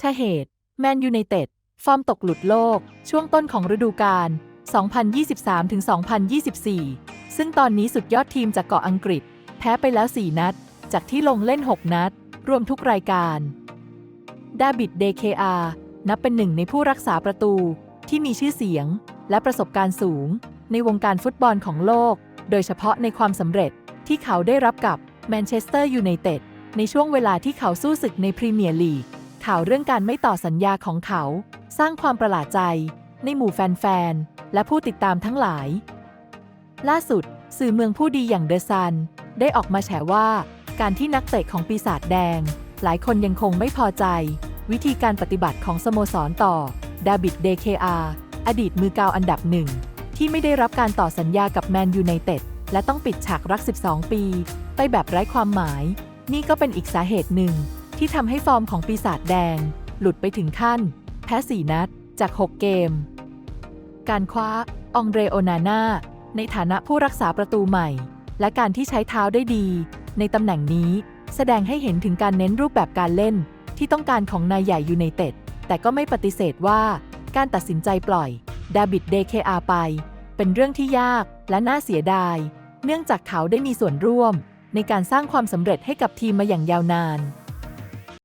ชาเหตุแมนยูไนเต็ด ฟอร์มตกหลุดโลก ช่วงต้นของฤดูกาล 2023-2024 ซึ่งตอนนี้สุดยอดทีมจากเกาะอังกฤษ แพ้ไปแล้ว 4 นัด จากที่ลงเล่น 6 นัด รวมทุกรายการ ดาบิด เดเคอานับเป็นหนึ่งในผู้รักษาประตูที่มีชื่อเสียง และประสบการณ์สูง ในวงการฟุตบอลของโลก โดยเฉพาะในความสำเร็จที่เขาได้รับกับแมนเชสเตอร์ยูไนเต็ดในช่วงเวลาที่เขาสู้ศึกในพรีเมียร์ลีก ข่าวเรื่องการไม่ต่อสัญญาของเขา สร้างความประหลาดใจ ในหมู่แฟนๆ และผู้ติดตามทั้งหลาย ล่าสุด สื่อเมืองผู้ดีอย่างเดอะซัน ได้ออกมาแฉว่า การที่นักเตะของปีศาจแดง หลายคนยังคงไม่พอใจ วิธีการปฏิบัติของสโมสรต่อดาบิดเดเคอาอดีตมือกาวอันดับหนึ่ง ที่ไม่ได้รับการต่อสัญญากับแมนยูไนเต็ดและต้องปิดฉากรัก 12 ปี ไปแบบไร้ความหมาย นี่ก็เป็นอีกสาเหตุหนึ่ง ที่ทำให้ฟอร์มของปีศาจแดง หลุดไปถึงขั้น แพ้4นัด จาก 6 เกม การคว้าองเดรโอนาน่าในฐานะผู้รักษาประตูใหม่ และการที่ใช้เท้าได้ดี ในตำแหน่งนี้ แสดงให้เห็นถึงการเน้นรูปแบบการเล่น ที่ต้องการของนายใหญ่ยูไนเต็ดแต่ก็ไม่ปฏิเสธว่าการตัดสินใจปล่อยดาบิดเดเคอาไป เป็นเรื่องที่ยากและน่าเสียดาย เนื่องจากเขาได้มีส่วนร่วม ในการสร้างความสำเร็จให้กับทีมมาอย่างยาวนาน